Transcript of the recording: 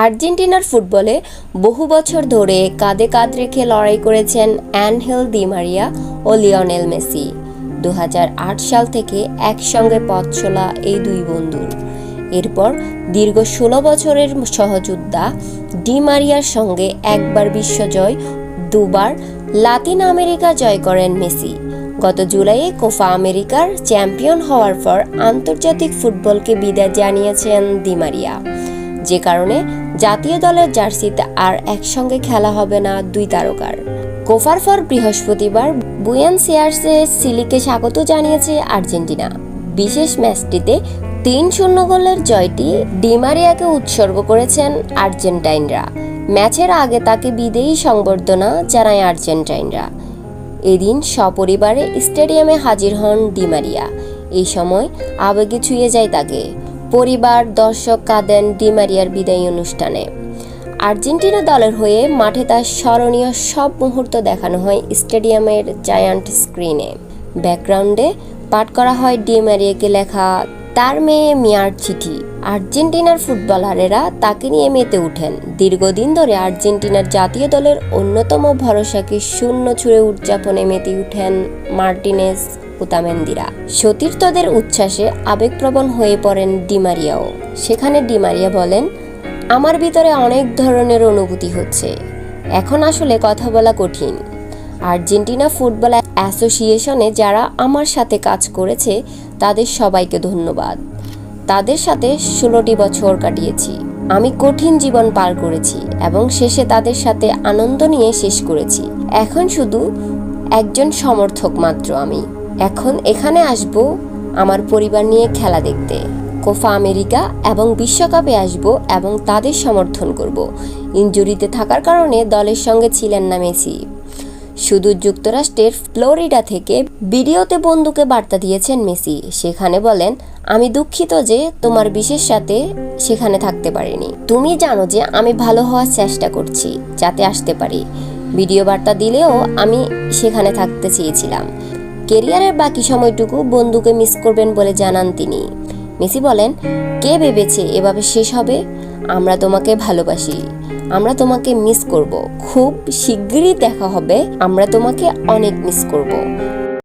আর্জেন্টিনার ফুটবলে বহু বছর ধরে কাঁধে কাঁধ রেখে লড়াই করেছেন অ্যানহেল দি মারিয়া ও লিওনেল মেসি। দু হাজার আট সাল থেকে একসঙ্গে পথ চলা এই দুই বন্ধুর। এরপর দীর্ঘ ষোলো বছরের সহযোদ্ধা ডি মারিয়ার সঙ্গে একবার বিশ্বজয়, দুবার লাতিন আমেরিকা জয় করেন মেসি। গত জুলাইয়ে কোফা আমেরিকার চ্যাম্পিয়ন হওয়ার পর আন্তর্জাতিক ফুটবলকে বিদায় জানিয়েছেন দি মারিয়া। যে কারণে জাতীয় দলের জার্সিতে আর একসঙ্গে খেলা হবে না দুই তারকার। কোফার ফর বৃহস্পতিবার বুয়েন সিয়ার্সে সিলিকে স্বাগত জানিয়েছে আর্জেন্টিনা। বিশেষ ম্যাচটিতে তিন শূন্য গোলের জয়টি ডিমারিয়াকে উৎসর্গ করেছেন আর্জেন্টাইনরা। ম্যাচের আগে তাকে বিদেয়ী সংবর্ধনা জানায় আর্জেন্টাইনরা। এদিন সপরিবারে স্টেডিয়ামে হাজির হন ডিমারিয়া। এই সময় আবেগে ছুঁয়ে যায় তাকে। পরিবার, দর্শক, কাঁদেন ডিমারিয়ার বিদায়ী অনুষ্ঠানে। আর্জেন্টিনা দলের হয়ে মাঠে তার স্মরণীয় সব মুহূর্ত দেখানো হয় স্টেডিয়ামের জায়ান্ট স্ক্রিনে। ব্যাকগ্রাউন্ডে পাঠ করা হয় ডিমারিয়াকে লেখা, তার মেয়ে মিয়ার চিঠি। আর্জেন্টিনার ফুটবলারেরা তাকে নিয়ে মেতে ওঠেন। দীর্ঘদিন ধরে আর্জেন্টিনার জাতীয় দলের অন্যতম ভরসাকে শূন্য ছুঁড়ে উদযাপনে মেতে উঠেন মার্টিনেস। উতামেন্দিরা। সতীর্থদের উচ্ছ্বাসে আবেগপ্রবণ হয়ে পড়েন ডিমারিয়াও সেখানে ডিমারিয়া বলেন, আমার ভিতরে অনেক ধরনের অনুভূতি হচ্ছে। এখন আসলে কথা বলা কঠিন। আর্জেন্টিনা ফুটবল অ্যাসোসিয়েশনে যারা আমার সাথে কাজ করেছে, তাদের সবাইকে ধন্যবাদ। তাদের সাথে ষোলোটি বছর কাটিয়েছি। আমি কঠিন জীবন পার করেছি এবং শেষে তাদের সাথে আনন্দ নিয়ে শেষ করেছি। এখন শুধু একজন সমর্থক মাত্র আমি। এখন এখানে আসব আমার পরিবার নিয়ে খেলা দেখতে। কোফা আমেরিকা এবং বিশ্বকাপে আসব এবং তাদের সমর্থন করব। ইনজুরিতে থাকার কারণে দলের সঙ্গে ছিলেন না মেসি। শুধু যুক্তরাষ্ট্রের ফ্লোরিডা থেকে ভিডিওতে বন্ধুকে বার্তা দিয়েছেন মেসি। সেখানে বলেন, আমি দুঃখিত যে তোমার বিশেষ সাথে সেখানে থাকতে পারিনি। তুমি জানো যে আমি ভালো হওয়ার চেষ্টা করছি, যাতে আসতে পারি। ভিডিও বার্তা দিলেও আমি সেখানে থাকতে চেয়েছিলাম। কেরিয়ারের বাকি সময়টুকু বন্ধুকে মিস করবেন বলে জানান তিনি। মেসি বলেন, কে ভেবেছে এভাবে শেষ হবে? আমরা তোমাকে ভালোবাসি। আমরা তোমাকে মিস করব। খুব শিগগিরই দেখা হবে। আমরা তোমাকে অনেক মিস করব।